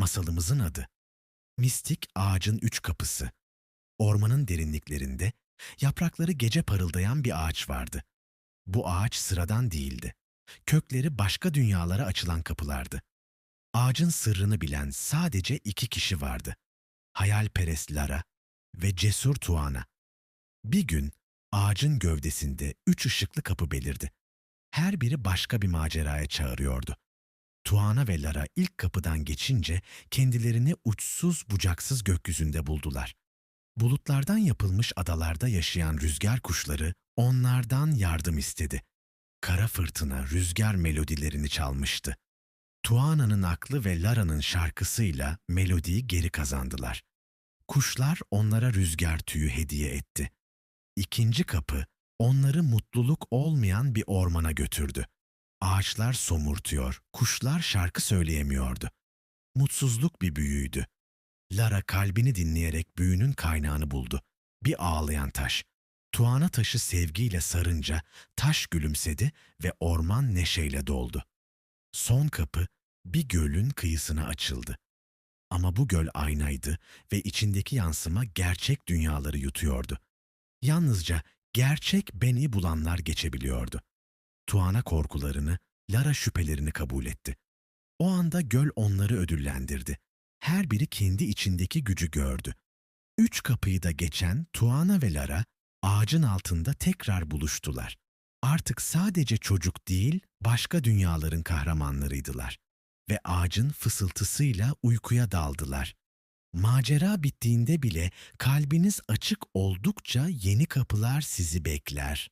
masalımızın adı. Mistik ağacın üç kapısı. Ormanın derinliklerinde yaprakları gece parıldayan bir ağaç vardı. Bu ağaç sıradan değildi. Kökleri başka dünyalara açılan kapılardı. Ağacın sırrını bilen sadece iki kişi vardı. Hayalperest Lara ve cesur Tuana. Bir gün ağacın gövdesinde üç ışıklı kapı belirdi. Her biri başka bir maceraya çağırıyordu. Tuana ve Lara ilk kapıdan geçince kendilerini uçsuz bucaksız gökyüzünde buldular. Bulutlardan yapılmış adalarda yaşayan rüzgar kuşları onlardan yardım istedi. Kara fırtına rüzgar melodilerini çalmıştı. Tuana'nın aklı ve Lara'nın şarkısıyla melodiyi geri kazandılar. Kuşlar onlara rüzgar tüyü hediye etti. İkinci kapı onları mutluluk olmayan bir ormana götürdü. Ağaçlar somurtuyor, kuşlar şarkı söyleyemiyordu. Mutsuzluk bir büyüydü. Lara kalbini dinleyerek büyünün kaynağını buldu. Bir ağlayan taş. Tuana taşı sevgiyle sarınca taş gülümsedi ve orman neşeyle doldu. Son kapı bir gölün kıyısına açıldı. Ama bu göl aynaydı ve içindeki yansıma gerçek dünyaları yutuyordu. Yalnızca gerçek beni bulanlar geçebiliyordu. Tuana korkularını, Lara şüphelerini kabul etti. O anda göl onları ödüllendirdi. Her biri kendi içindeki gücü gördü. Üç kapıyı da geçen Tuana ve Lara ağacın altında tekrar buluştular. Artık sadece çocuk değil, başka dünyaların kahramanlarıydılar ve ağacın fısıltısıyla uykuya daldılar. Macera bittiğinde bile kalbiniz açık oldukça yeni kapılar sizi bekler.